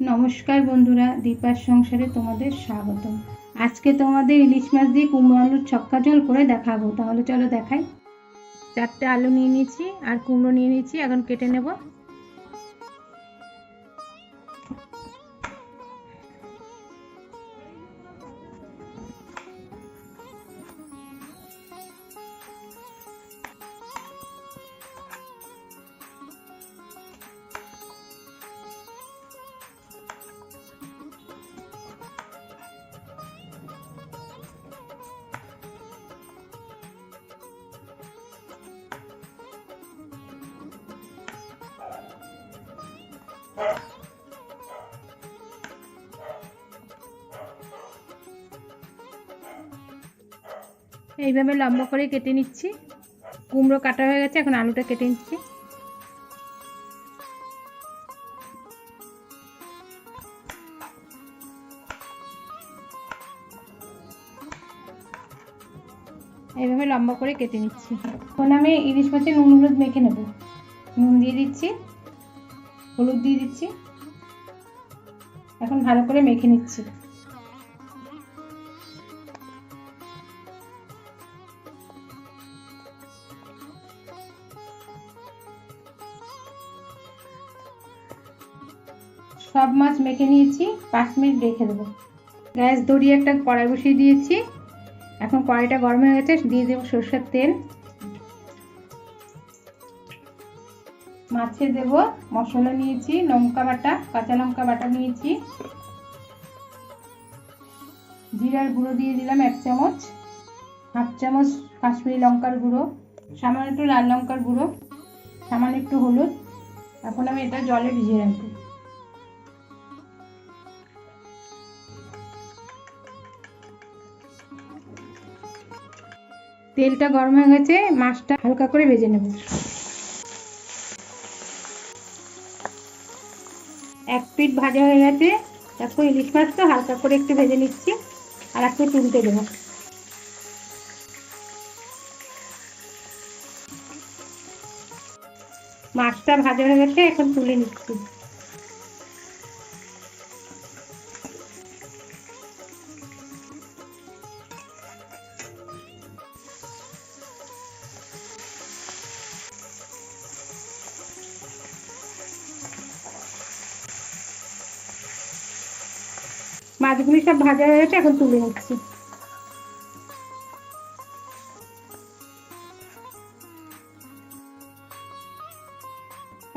নমস্কার বন্ধুরা, দীপার সংসারে তোমাদের স্বাগত আজকে তোমাদের ইলিশ মাছ দিয়ে কুমড়ো আলুর ছক্কা জল করে দেখাবো। তাহলে চলো দেখাই। চারটে আলু নিয়ে নিয়েছি আর কুমড়ো নিয়ে নিয়েছি, এখন কেটে নেব। এইভাবে লম্বা করে কেটে নিচ্ছি। কুমড়ো কাটা হয়ে গেছে, এখন আলুটা কেটে নিচ্ছি। এইভাবে লম্বা করে কেটে নিচ্ছি। এখন আমি ইলিশ মাছের নুন হলুদ মেখে নেব। নুন দিয়ে দিচ্ছি, হলুদ দিয়ে দিচ্ছি। এখন ভালো করে মেখে নিচ্ছি। সব মাছ মেখে নিয়েছি, পাঁচ মিনিট রেখে দেবো। গ্যাস ধরিয়ে একটা কড়াই বসিয়ে দিয়েছি। এখন কড়াইটা গরম হয়ে গেছে, দিয়ে দেবো সর্ষের তেল। মাছে দেব মশলা নিয়েছি, লঙ্কা বাটা, কাঁচা লঙ্কা বাটা নিয়েছি। জিরার গুঁড়ো দিয়ে দিলাম এক চামচ, হাফ চামচ কাশ্মীরি লঙ্কার গুঁড়ো, সামান্য একটু লাল লঙ্কার গুঁড়ো, সামান্য একটু হলুদ। এখন আমি এটা জলে ভিজিয়ে রাখব। তেলটা গরম হয়ে গেছে, মাছটা হালকা করে ভেজে নেব। এক পিট ভাজা হয়ে গেছে, তারপর ইলিশ মাছটা হালকা করে একটু ভেজে নিচ্ছি, আর একটু তুলতে দেবো। মাছটা ভাজা হয়ে গেছে, এখন তুলে নিচ্ছি। মাছগুলি সব ভাজা হয়ে গেছে, এখন তুলে নিচ্ছি।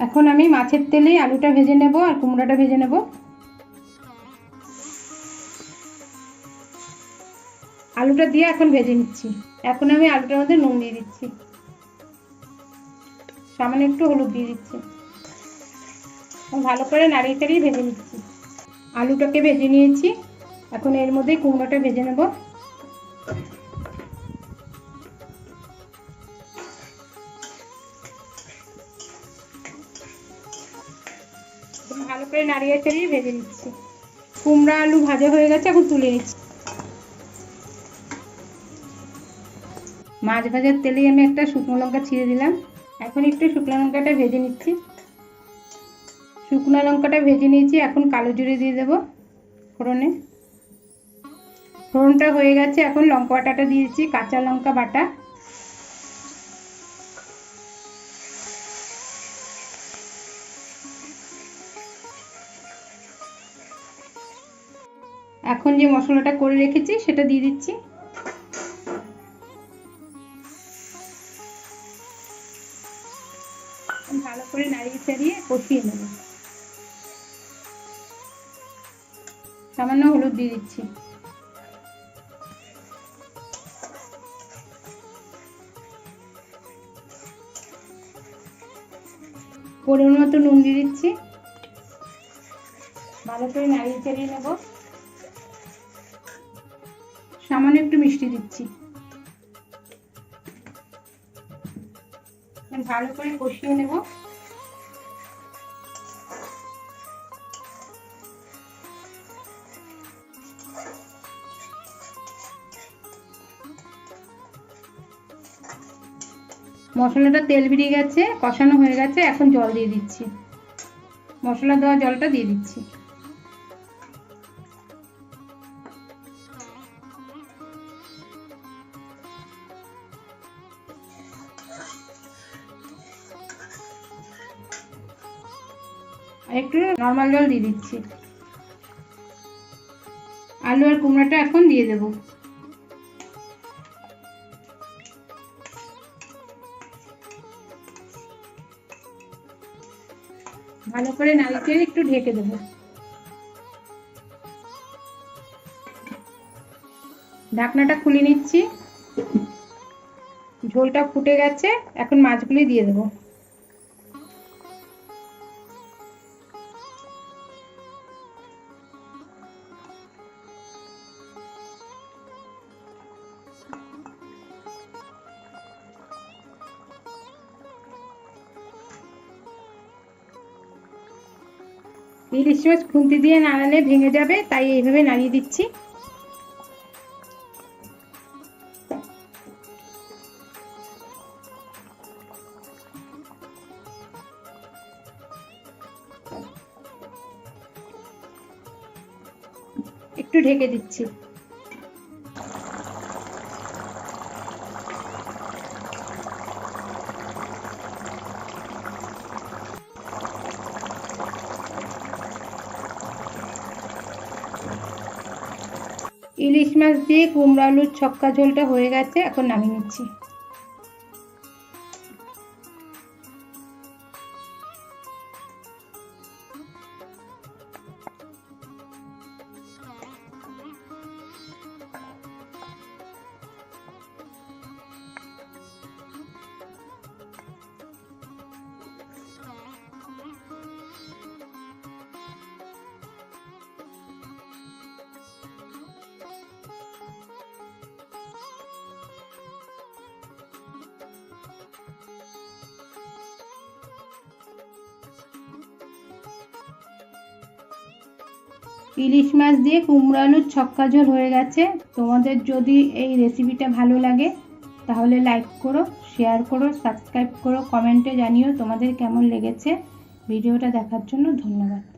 এখন আমি মাছের তেলে আলুটা ভেজে নেব আর কুমড়োটা ভেজে নেব। আলুটা দিয়ে এখন ভেজে নিচ্ছি। এখন আমি আলুটার মধ্যে নুন দিয়ে দিচ্ছি। সামান্য একটু হলুদ দিয়ে দিচ্ছি। ভালো করে নাড়িয়ে চাড়িয়ে ভেজে নিচ্ছি। আলুটাকে ভেজে নিয়েছি। এখন এর মধ্যে কুমড়োটা ভেজে নেব। ভালো করে নাড়িয়ে চাড়িয়ে ভেজে নিচ্ছি। কুমড়া আলু ভাজা হয়ে গেছে, এখন তুলে নিচ্ছি। মাছ ভাজার তেলেই আমি একটা শুকনো লঙ্কা ছিঁড়ে দিলাম। এখন একটু শুকনো লঙ্কাটা ভেজে নিচ্ছি। শুকনো লঙ্কাটা ভেজে নিয়েছি, এখন কালো জিরে দিয়ে দেবো ফোড়নে। ফোড়নটা হয়ে গেছে, এখন লঙ্কা বাটাটা দিয়েছি, কাঁচা লঙ্কা বাটা। এখন যে মশলাটা করে রেখেছি, সেটা দিয়ে দিচ্ছি। ভালো করে নাড়িয়ে চাড়িয়ে কষিয়ে নেব। সামান্য হলুদ দিয়ে দিচ্ছি। পরিমাণ মতো নুন দিয়ে দিচ্ছি। ভালো করে নাড়িয়ে চাড়িয়ে নেব। সামান্য একটু মিষ্টি দিচ্ছি। ভালো করে কষিয়ে নেব। মশলাটা তেল বেরিয়ে গেছে, কষানো হয়ে গেছে, এখন জল দিয়ে দিচ্ছি। মশলা দেওয়া জলটা দিয়ে দিচ্ছি। একটু নর্মাল জল দিয়ে দিচ্ছি। আলু আর কুমড়াটা এখন দিয়ে দেবো। ভালো করে নাড়িয়ে একটু ঢেকে দেবো। ঢাকনাটা খুলে নিচ্ছি। ঝোলটা ফুটে গেছে, এখন মাছগুলি দিয়ে দেবো। ইলিশ মাছ খুন্তি দিয়ে নাড়ালে ভেঙে যাবে তাই এইভাবে নাড়িয়ে দিচ্ছি। একটু ঢেকে দিচ্ছি। ইলিশ মাছ দিয়ে কুমড়ো আলুর ছক্কা ঝোলটা হয়ে গেছে এখন নামিয়ে নিচ্ছি। ইলিশ মাছ দিয়ে কুমড়ো আলুর ছক্কা ঝোল হয়ে গেছে। তোমাদের যদি এই রেসিপিটা ভালো লাগে, তাহলে লাইক করো শেয়ার করো সাবস্ক্রাইব করো কমেন্টে জানিও তোমাদের কেমন লেগেছে। ভিডিওটা দেখার জন্য ধন্যবাদ।